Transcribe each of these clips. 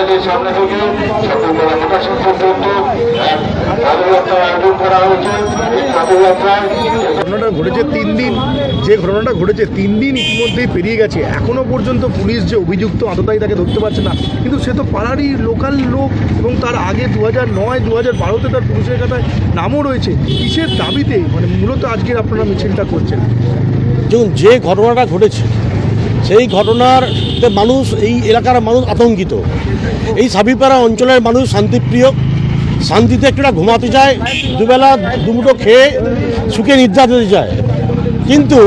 কলেজের সামনে থেকে সকলবেলা প্রকাশন পর্যন্ত পদযাত্রার আয়োজন করা হয়েছে। এই পদযাত্রায় ঘটনাটা ঘটেছে তিন দিন। যে ঘটনাটা ঘটেছে তিন দিন ইতিমধ্যেই পেরিয়ে গেছে। এখনও পর্যন্ত পুলিশ যে অভিযুক্ত আততাই তাকে ধরতে পারছে না। কিন্তু সে তো পাড়ারই লোকাল লোক এবং তার আগে দু হাজার নয় দু হাজার বারোতে তার পুলিশের খাতায় নামও রয়েছে। কিসের দাবিতে? মানে মূলত আজকের আপনারা মিছিলটা করছেন। দেখুন যে ঘটনাটা ঘটেছে সেই ঘটনারতে মানুষ, এই এলাকার মানুষ আতঙ্কিত। এই সাবিপাড়া অঞ্চলের মানুষ শান্তিপ্রিয়। শান্তিতে একটা ঘুমাতে যায়, দুবেলা দুমুটো খেয়ে সুখে নিদ্রা দিতে যায়। কিন্তু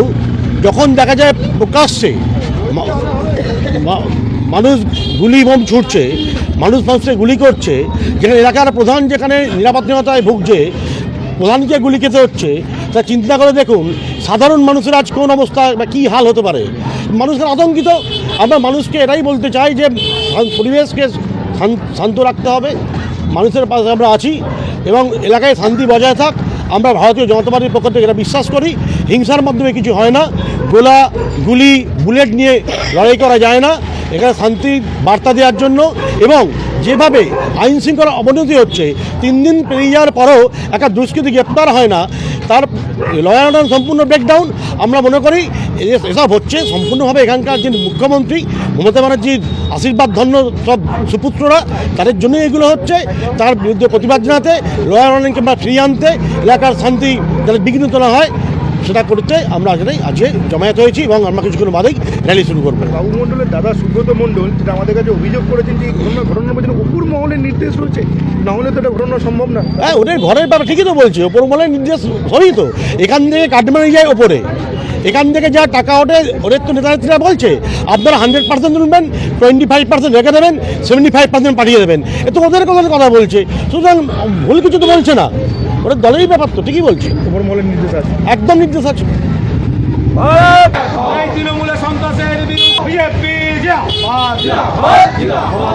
যখন দেখা যায় প্রকাশ্যে মানুষ গুলি বোম ছুটছে, মানুষ মানুষকে গুলি করছে, যেখানে এলাকার প্রধান যেখানে নিরাপত্তাহীনতায় ভুগছে, প্রধানকে গুলি খেতে হচ্ছে, তা চিন্তা করে দেখুন, সাধারণ মানুষের আজ কোন অবস্থা বা কী হাল হতে পারে? মানুষের আতঙ্কিত। আমরা মানুষকে এটাই বলতে চাই যে পরিবেশকে শান্ত রাখতে হবে। মানুষের পাশে আমরা আছি এবং এলাকায় শান্তি বজায় থাক। আমরা ভারতীয় জনতা পার্টির পক্ষ থেকে এটা বিশ্বাস করি। হিংসার মাধ্যমে কিছু হয় না। গোলা, গুলি, বুলেট নিয়ে লড়াই করা যায় না। এখানে শান্তি বার্তা দেওয়ার জন্য এবং যেভাবে আইন শৃঙ্খলা অবনতি হচ্ছে, তিন দিন পেরিয়ে যাওয়ার পরেও একটা দুষ্কৃতি গ্রেপ্তার হয় না। তার অর্ডার সম্পূর্ণ ব্রেকডাউন আমরা মনে করি এসব হচ্ছে সম্পূর্ণভাবে এখানকার যে মুখ্যমন্ত্রী মমতা ব্যানার্জির আশীর্বাদ, ধন্য সব সুপুত্ররা, তাদের জন্য এগুলো হচ্ছে। তার বিরুদ্ধে প্রতিবাদ জানাতে অর্ডারকে আমরা ফিরিয়ে আনতে এলাকার শান্তি যাতে বিঘ্নিত না হয়, সেটা করতে আমরা আজকে আজকে জমায়েত হয়েছি এবং আমরা কিছুক্ষণ বাদেই র্যালি শুরু করব। বাবু মণ্ডলের দাদা সুব্রত মণ্ডল, যেটা আমাদের কাছে অভিযোগ করেছেন যে ঘটনা ঘটনার পেছনে অপুর মহলের নির্দেশ রয়েছে না হলে তো এটা ঘটনা সম্ভব না। হ্যাঁ ওদের ঘরের ব্যাপার ঠিকই তো বলছি ওপর মলের নির্দেশ সবই তো। এখান থেকে কাটমানি যায় ওপরে। এখান থেকে যা টাকা ওঠে ওদের তো নেতানেত্রীরা বলছে আপনারা হান্ড্রেড পার্সেন্ট তুলবেন টোয়েন্টি ফাইভ পার্সেন্ট রেখে দেবেন সেভেন্টি ফাইভ পার্সেন্ট পাঠিয়ে দেবেন। এ তো ওদের কথা কথা বলছে। সুতরাং ভুল কিছু তো বলছে না। ওদের দলেরই ব্যাপার তো ঠিকই বলছে। অপুর মহলের নির্দেশ আছে। একদম নির্দেশ আছে। এই তৃণমূলের সন্ত্রাসের বিজেপি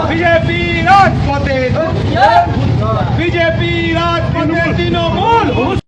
বিজেপি রাজপথে বিজেপি রাজপথে তৃণমূল।